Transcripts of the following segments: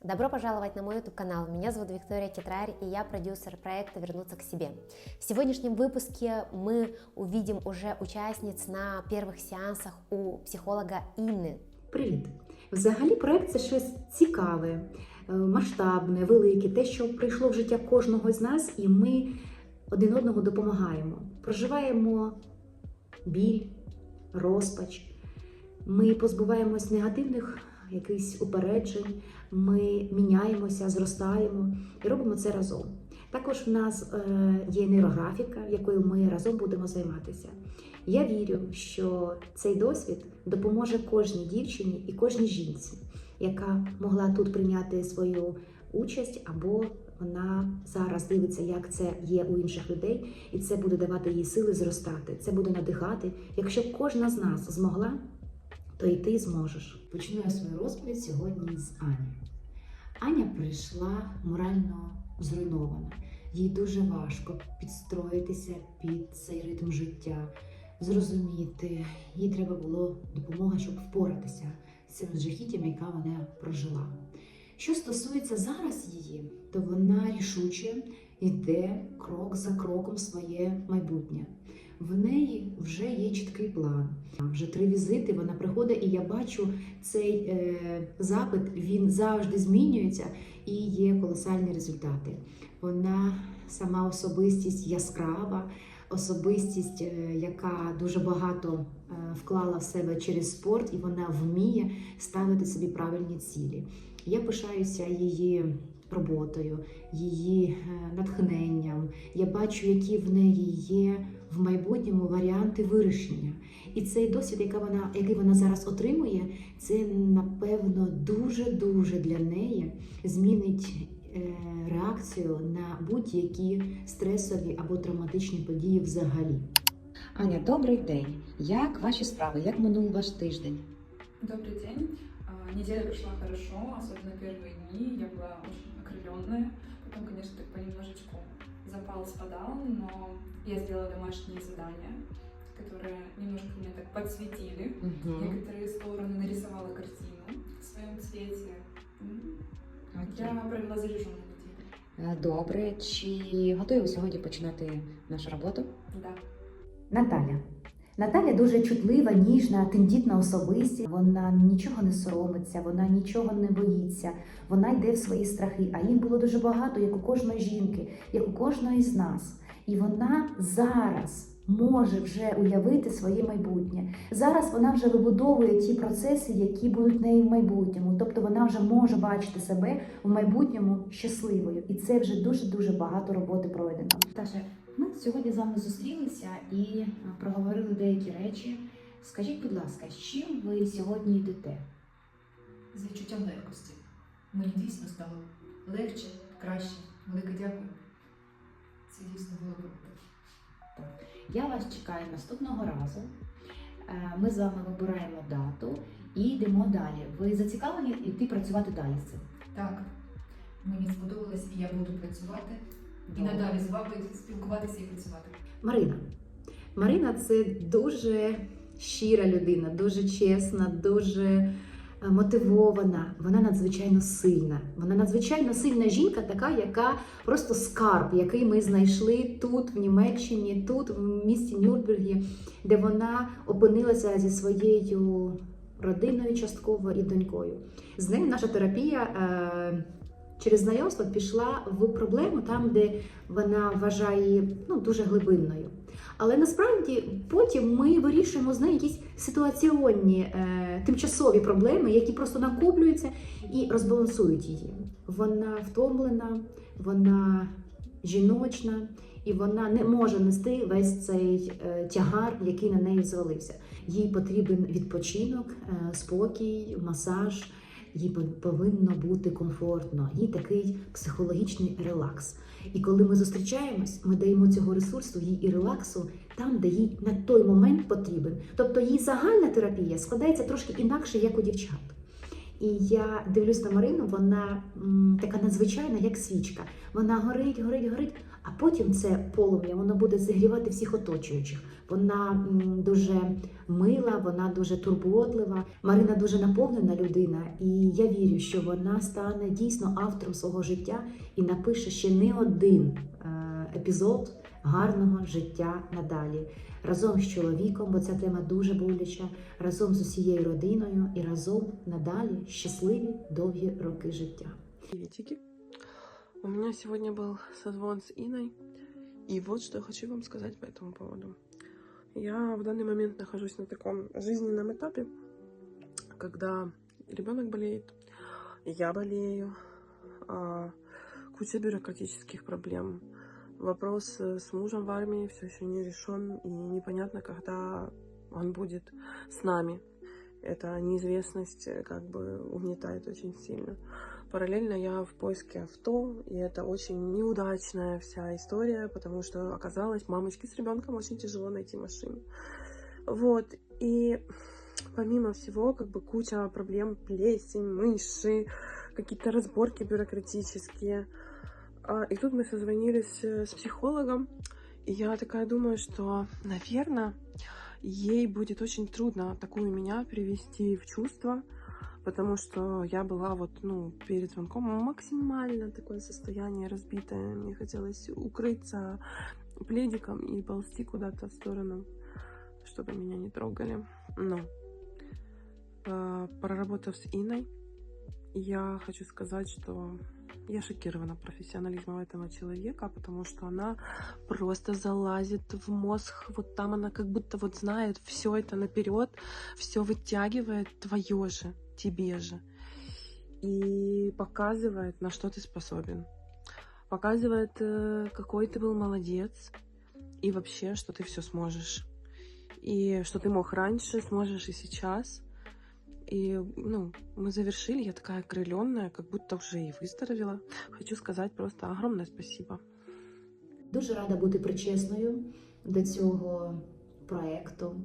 Добро пожаловать на мой YouTube-канал. Меня зовут Виктория Китрарь, и я продюсер проекта «Вернуться к себе». В сегодняшнем выпуске мы увидим уже участниц на первых сеансах у психолога Инны. Привіт! Взагалі, проект це щось цікаве, е, масштабне, велике, те, що прийшло в життя кожного з нас, і ми один одному допомагаємо. Проживаємо біль, розпач. Ми позбуваємось негативних якихось упереджень, ми міняємося, зростаємо і робимо це разом. Також в нас е, є нейрографіка, якою ми разом будемо займатися. Я вірю, що цей досвід допоможе кожній дівчині і кожній жінці, яка могла тут прийняти свою участь, або вона зараз дивиться, як це є у інших людей, і це буде давати їй сили зростати. Це буде надихати. Якщо кожна з нас змогла, то і ти зможеш. Почну я свою розповідь сьогодні з Ані. Аня прийшла морально зруйнована. Їй дуже важко підстроїтися під цей ритм життя, зрозуміти. Їй треба було допомога, щоб впоратися з цим жахіттям, яка вона прожила. Що стосується зараз її, то вона рішуче йде крок за кроком своє майбутнє. В неї вже є чіткий план. Вже три візити вона приходить, і я бачу цей е, запит. Він завжди змінюється і є колосальні результати. Вона сама особистість яскрава, особистість, е, яка дуже багато е, вклала в себе через спорт, і вона вміє ставити собі правильні цілі. Я пишаюся її роботою, її е, натхненням. Я бачу, які в неї є в майбутньому варіанти вирішення. І цей досвід, який вона, який вона зараз отримує, це напевно дуже-дуже для неї змінить е, реакцію на будь-які стресові або травматичні події взагалі. Аня, добрий день. Як ваші справи? Як минув ваш тиждень? Добрый день. А, Неделя прошла хорошо, особенно первые дни. Я была очень окрыленная. Потом, конечно, так понемножечку запал спадал, но я сделала домашние задания, которые немножко меня так подсветили. Некоторые стороны нарисовала картину в своем цвете. М, Я провела заряженную неделю. Е, Добре. Чи готові ви сьогодні починати нашу роботу? Да. Наталя. Наталя дуже чутлива, ніжна, тендітна особистість. Вона нічого не соромиться, вона нічого не боїться. Вона йде в свої страхи. А їх було дуже багато, як у кожної жінки, як у кожної з нас. І вона зараз може вже уявити своє майбутнє. Зараз вона вже вибудовує ті процеси, які будуть неї в майбутньому. Тобто вона вже може бачити себе в майбутньому щасливою. І це вже дуже дуже багато роботи пройдено. Ми сьогодні з вами зустрілися і е, проговорили деякі речі. Скажіть, будь ласка, з чим ви сьогодні йдете? з відчуттям легкості. Мені дійсно стало легше, краще. Велике дякую. Це дійсно було круто. Я вас чекаю наступного разу. Е, Ми з вами вибираємо дату і йдемо далі. Ви зацікавлені йти працювати далі з цим? Так, мені сподобалось, і я буду працювати і надалі з вами спілкуватися і працювати. Марина. Марина це дуже щира людина, дуже чесна, дуже е, мотивована. Вона надзвичайно сильна. Вона надзвичайно сильна жінка, така, яка просто скарб, який ми знайшли тут, в Німеччині, тут, в місті Нюрнбергі, де вона опинилася зі своєю родиною частково і донькою. З нею наша терапія. Через знайомство пішла в проблему там, де вона вважає ну, дуже глибинною. Але насправді потім ми вирішуємо з нею якісь ситуаційні е, тимчасові проблеми, які просто накоплюються і розбалансують її. Вона втомлена, вона жіночна, і вона не може нести весь цей е, тягар, який на неї звалився. Їй потрібен відпочинок, е, спокій, масаж. Їй повинно бути комфортно, їй такий психологічний релакс. І коли ми зустрічаємось, ми даємо цього ресурсу їй і релаксу там, де їй на той момент потрібен. Тобто її загальна терапія складається трошки інакше, як у дівчат. І я дивлюсь на Марину, вона м, така надзвичайна, як свічка. Вона горить, горить, горить, а потім це полум'я воно буде зігрівати всіх оточуючих. Вона дуже мила, вона дуже турботлива. Марина дуже наповнена людина, і я вірю, що вона стане дійсно автором свого життя і напише ще не один е, епізод гарного життя надалі. Разом з чоловіком, бо ця тема дуже боляча, разом з усією родиною і разом надалі щасливі довгі роки життя. У меня сегодня был созвон с Иной, и вот что я хочу вам сказать по этому поводу. Я в данный момент нахожусь на таком жизненном этапе, когда ребенок болеет, я болею, а, куча бюрократических проблем. Вопрос с мужем в армии все еще не решен, и непонятно, когда он будет с нами. Эта неизвестность э, как бы угнетает очень сильно. Параллельно я в поиске авто, и это очень неудачная вся история, потому что оказалось, мамочке с ребенком очень тяжело найти машину. Вот, и помимо всего, как бы куча проблем, плесень, мыши, какие-то разборки бюрократические. А, И тут мы созвонились э, с психологом, и я такая думаю, что, наверное, ей будет очень трудно такую меня привести в чувство, потому что я была вот, ну, перед звонком максимально такое состояние разбитое. Мне хотелось укрыться пледиком и ползти куда-то в сторону, чтобы меня не трогали. Но э, проработав с Иной, я хочу сказать, что я шокирована профессионализмом этого человека, потому что она просто залазит в мозг, вот там она как будто вот знает все это наперед, все вытягивает твое же, тебе же, и показывает, на что ты способен. Показывает, э, какой ты был молодец, и вообще, что ты все сможешь. И что ты мог раньше, сможешь и сейчас. И, ну, мы завершили, я такая окрыленная, как будто уже и выздоровела. Хочу сказать просто огромное спасибо. Дуже рада бути причесною до цього проекту.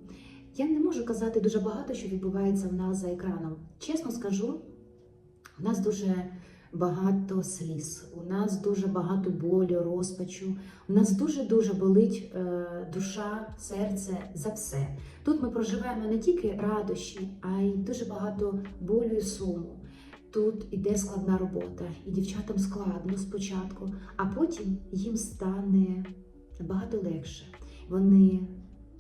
Я не можу казати дуже багато, що відбувається в нас за екраном. Чесно скажу, у нас дуже багато сліз, у нас дуже багато болю, розпачу. У нас дуже-дуже болить е, душа, серце за все. Тут ми проживаємо не тільки радощі, а й дуже багато болю і суму. Тут іде складна робота, і дівчатам складно спочатку, а потім їм стане набагато легше. Вони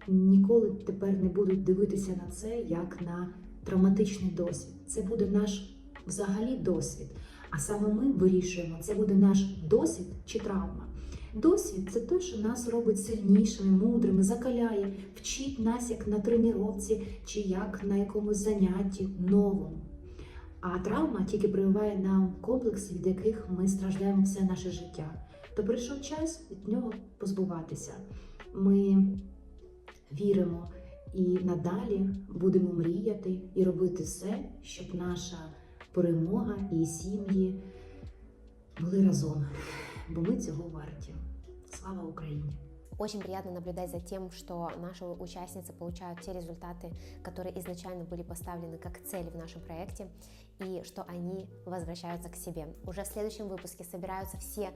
ніколи тепер не будуть дивитися на це як на травматичний досвід. Це буде наш взагалі досвід. А саме ми вирішуємо, це буде наш досвід чи травма. Досвід це те, що нас робить сильнішими, мудрими, закаляє, вчить нас як на тренувці чи як на якомусь занятті новому. А травма тільки прививає нам комплекси, від яких ми страждаємо все наше життя. То прийшов час від нього позбуватися. Ми віримо і надалі будемо мріяти і робити все, щоб наша перемога і сім'ї були разом. Бо ми цього варті. Слава Україні! Очень приятно наблюдать за тем, что наши участницы получают те результаты, которые изначально были поставлены как цель в нашем проекте, и что они возвращаются к себе. Уже в следующем выпуске собираются все э,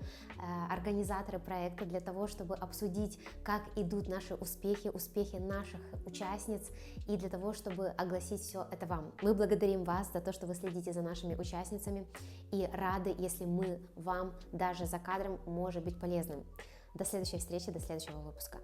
организаторы проекта для того, чтобы обсудить, как идут наши успехи, успехи наших участниц, и для того, чтобы огласить все это вам. Мы благодарим вас за то, что вы следите за нашими участницами, и рады, если мы вам даже за кадром может быть полезным. До следующей встречи, до следующего выпуска.